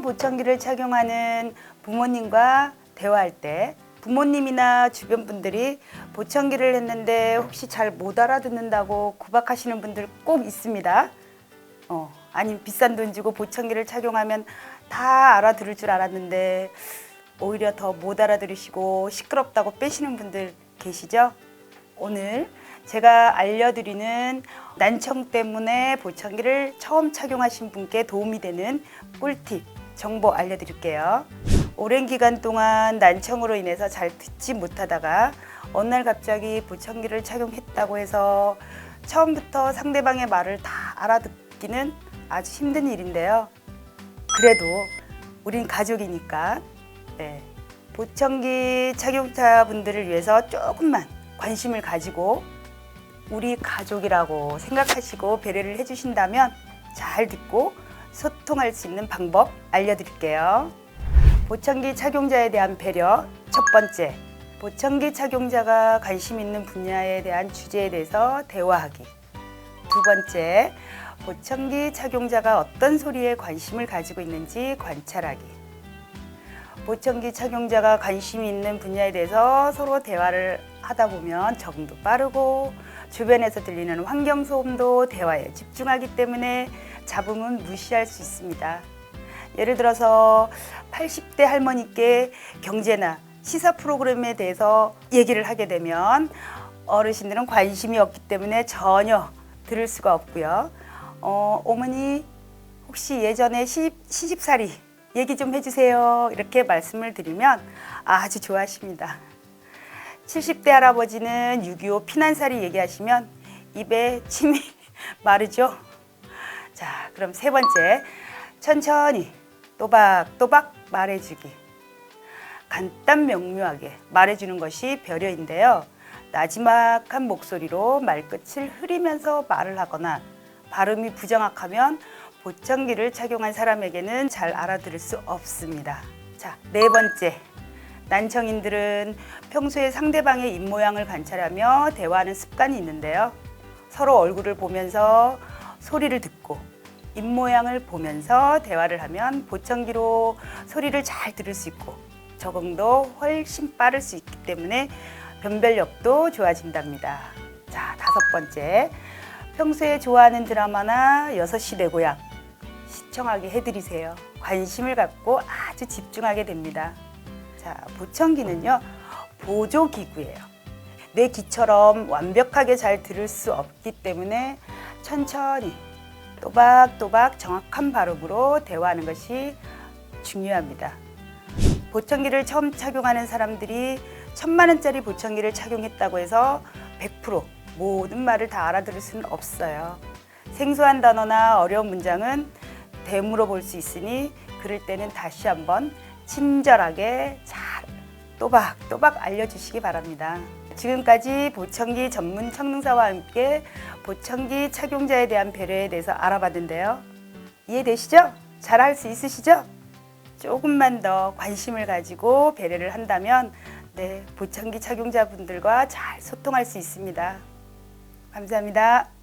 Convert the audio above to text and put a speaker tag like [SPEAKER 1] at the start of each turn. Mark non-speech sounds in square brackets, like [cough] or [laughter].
[SPEAKER 1] 보청기를 착용하는 부모님과 대화할 때 부모님이나 주변 분들이 보청기를 했는데 혹시 잘 못 알아듣는다고 구박하시는 분들 꼭 있습니다. 어, 아니면 비싼 돈 주고 보청기를 착용하면 다 알아들을 줄 알았는데 오히려 더 못 알아들으시고 시끄럽다고 빼시는 분들 계시죠? 오늘 제가 알려드리는 난청 때문에 보청기를 처음 착용하신 분께 도움이 되는 꿀팁 정보 알려드릴게요. 오랜 기간 동안 난청으로 인해서 잘 듣지 못하다가 어느 날 갑자기 보청기를 착용했다고 해서 처음부터 상대방의 말을 다 알아듣기는 아주 힘든 일인데요. 그래도 우린 가족이니까 네. 보청기 착용자분들을 위해서 조금만 관심을 가지고 우리 가족이라고 생각하시고 배려를 해주신다면 잘 듣고 소통할 수 있는 방법 알려드릴게요. 보청기 착용자에 대한 배려 첫 번째 보청기 착용자가 관심 있는 분야에 대한 주제에 대해서 대화하기 두 번째 보청기 착용자가 어떤 소리에 관심을 가지고 있는지 관찰하기 보청기 착용자가 관심 있는 분야에 대해서 서로 대화를 하다 보면 적응도 빠르고 주변에서 들리는 환경 소음도 대화에 집중하기 때문에 잡음은 무시할 수 있습니다. 예를 들어서 80대 할머니께 경제나 시사 프로그램에 대해서 얘기를 하게 되면 어르신들은 관심이 없기 때문에 전혀 들을 수가 없고요. 어, 어머니 혹시 예전에 시집, 시집살이 얘기 좀 해주세요. 이렇게 말씀을 드리면 아주 좋아하십니다. 70대 할아버지는 6.25 피난살이 얘기하시면 입에 침이 [laughs] 마르죠. 자, 그럼 세 번째. 천천히 또박또박 말해주기. 간단 명료하게 말해주는 것이 배려인데요. 나지막한 목소리로 말끝을 흐리면서 말을 하거나 발음이 부정확하면 보청기를 착용한 사람에게는 잘 알아들을 수 없습니다. 자, 네 번째. 난청인들은 평소에 상대방의 입모양을 관찰하며 대화하는 습관이 있는데요. 서로 얼굴을 보면서 소리를 듣고 입모양을 보면서 대화를 하면 보청기로 소리를 잘 들을 수 있고 적응도 훨씬 빠를 수 있기 때문에 변별력도 좋아진답니다. 자, 다섯 번째. 평소에 좋아하는 드라마나 6시 내 고향 시청하게 해드리세요. 관심을 갖고 아주 집중하게 됩니다. 자, 보청기는요, 보조기구예요. 내 귀처럼 완벽하게 잘 들을 수 없기 때문에 천천히 또박또박 정확한 발음으로 대화하는 것이 중요합니다. 보청기를 처음 착용하는 사람들이 천만 원짜리 보청기를 착용했다고 해서 100% 모든 말을 다 알아들을 수는 없어요. 생소한 단어나 어려운 문장은 되물어 볼 수 있으니 그럴 때는 다시 한번 친절하게 잘 또박또박 알려주시기 바랍니다. 지금까지 보청기 전문 청능사와 함께 보청기 착용자에 대한 배려에 대해서 알아봤는데요. 이해되시죠? 잘 할 수 있으시죠? 조금만 더 관심을 가지고 배려를 한다면 네, 보청기 착용자분들과 잘 소통할 수 있습니다. 감사합니다.